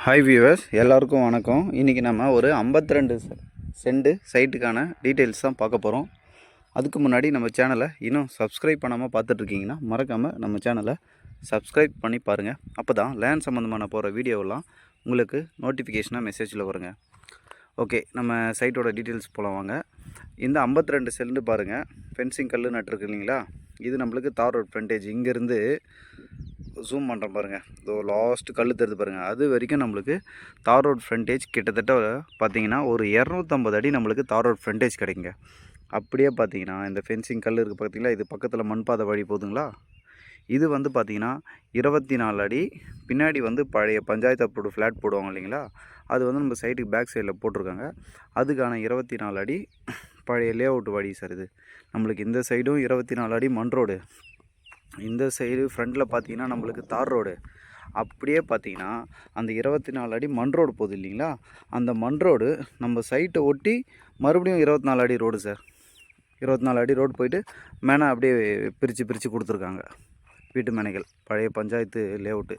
Hi viewers எல்லாருக்கும் வணக்கம். இன்றைக்கி நம்ம ஒரு 52 ரெண்டு செண்டு சைட்டுக்கான டீட்டெயில்ஸ் தான் பார்க்க போகிறோம் அதுக்கு முன்னாடி நம்ம சேனலை இன்னும் சப்ஸ்கிரைப் பண்ணாமல் பார்த்துட்ருக்கீங்கன்னா மறக்காமல் நம்ம சேனலை சப்ஸ்கிரைப் பண்ணி பாருங்கள் அப்போ தான் லேண்ட் சம்மந்தமான போகிற வீடியோவெல்லாம் உங்களுக்கு நோட்டிஃபிகேஷனாக மெசேஜில் வருங்க. ஓகே நம்ம சைட்டோட டீட்டெயில்ஸ் போகலாம் வாங்க. இந்த 52 ரெண்டு செல்லுன்னு பாருங்கள் ஃபென்சிங் கல் நட்டுருக்கு இல்லைங்களா இது நம்மளுக்கு தார் ரோட் ஃப்ரண்டேஜ் இங்கேருந்து ஜூம் பண்ணுறேன் பாருங்கள் இதோ லாஸ்ட் கல் தருது பாருங்கள் அது வரைக்கும் நம்மளுக்கு தார் ரோட் ஃப்ரண்டேஜ் கிட்டத்தட்ட பார்த்தீங்கன்னா ஒரு இரநூத்தம்பது அடி நம்மளுக்கு தார் ரோட் ஃப்ரண்டேஜ் கிடைக்குங்க. அப்படியே பார்த்தீங்கன்னா இந்த ஃபென்சிங் கல் இருக்குது பார்த்தீங்களா இது பக்கத்தில் மண்பாதை வழி போதுங்களா? இது வந்து பார்த்தீங்கன்னா இருபத்தி நாலு அடி பின்னாடி வந்து பழைய பஞ்சாயத்து அப்ரூவ்டு ஃப்ளாட் போடுவாங்க இல்லைங்களா? அது வந்து நம்ம சைட்டுக்கு பேக் சைடில் போட்டிருக்காங்க. அதுக்கான இருபத்தி நாலு அடி பழைய லே அவுட் வழி சார் இது. நம்மளுக்கு இந்த சைடும் இருபத்தி நாலு அடி மண் ரோடு இந்த சைடு ஃப்ரண்ட்டில் பார்த்தீங்கன்னா நம்மளுக்கு தார் ரோடு அப்படியே பார்த்தீங்கன்னா அந்த இருபத்தி நாலு அடி மண் ரோடு போகுது இல்லைங்களா? அந்த மண் ரோடு நம்ம சைட்டை ஒட்டி மறுபடியும் இருபத்தி நாலு அடி ரோடு சார் இருபத்தி நாலு அடி ரோடு போயிட்டு மேனை அப்படியே பிரித்து பிரித்து கொடுத்துருக்காங்க. வீட்டு மேனைகள் பழைய பஞ்சாயத்து லேஅவுட்டு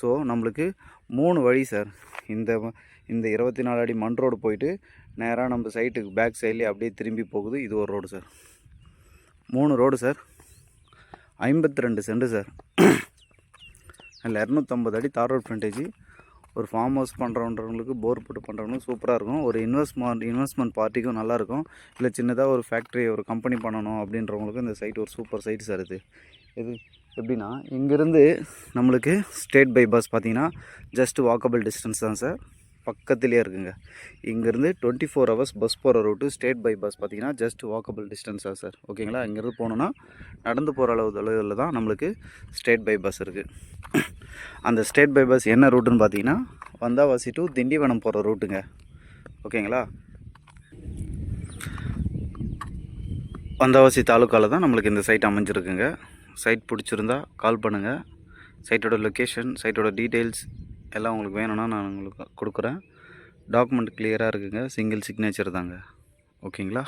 ஸோ நம்மளுக்கு மூணு வழி சார் இந்த இந்த இருபத்தி நாலு அடி மண் ரோடு போயிட்டு நேராக நம்ம சைட்டுக்கு பேக் சைட்லேயே அப்படியே திரும்பி போகுது. இது ஒரு ரோடு சார் மூணு ரோடு சார் ஐம்பத்தி ரெண்டு சென்ட் சார். அதில் இரநூத்தம்பது அடி தார் ரோட் ஃப்ரண்டேஜ் ஒரு ஃபார்ம் ஹவுஸ் பண்ணுறவன்றவங்களுக்கு போர் போட்டு பண்ணுறவங்களுக்கு சூப்பராக இருக்கும். ஒரு இன்வெஸ்ட்மெண்ட் இன்வெஸ்ட்மெண்ட் பார்ட்டிக்கும் நல்லாயிருக்கும் இல்லை சின்னதாக ஒரு ஃபேக்ட்ரி ஒரு கம்பெனி பண்ணணும் அப்படின்றவங்களுக்கு இந்த சைட் ஒரு சூப்பர் சைட் சார் இது. இது எப்படின்னா இங்கேருந்து நம்மளுக்கு ஸ்டேட் பை பஸ் பார்த்தீங்கன்னா ஜஸ்ட் வாக்கபிள் டிஸ்டன்ஸ் தான் சார். பக்கத்துலேயே இருக்குங்க. இங்கேருந்து டுவெண்ட்டி ஃபோர் ஹவர்ஸ் பஸ் போகிற ரூட்டு ஸ்டேட் பை பஸ் பார்த்தீங்கன்னா ஜஸ்ட் வாக்கபிள் டிஸ்டன்ஸாக சார் ஓகேங்களா? இங்கேருந்து போனோன்னா நடந்து போகிற அளவு அளவில் தான் நம்மளுக்கு ஸ்டேட் பை பஸ் இருக்குது அந்த ஸ்டேட் பை பஸ் என்ன ரூட்டுன்னு பார்த்தீங்கன்னா வந்தாவாசி டு திண்டிவனம் போகிற ரூட்டுங்க ஓகேங்களா? வந்தாவாசி தாலுக்காவில் தான் நம்மளுக்கு இந்த சைட் அமைஞ்சிருக்குங்க. சைட் பிடிச்சிருந்தா கால் பண்ணுங்கள் சைட்டோட லொக்கேஷன் சைட்டோட டீட்டெயில்ஸ் எல்லாம் உங்களுக்கு வேணும்னா நான் உங்களுக்கு கொடுக்குறேன். டாக்குமெண்ட் கிளியராக இருக்குங்க. சிங்கிள் சிக்னேச்சர் தாங்க. ஓகேங்களா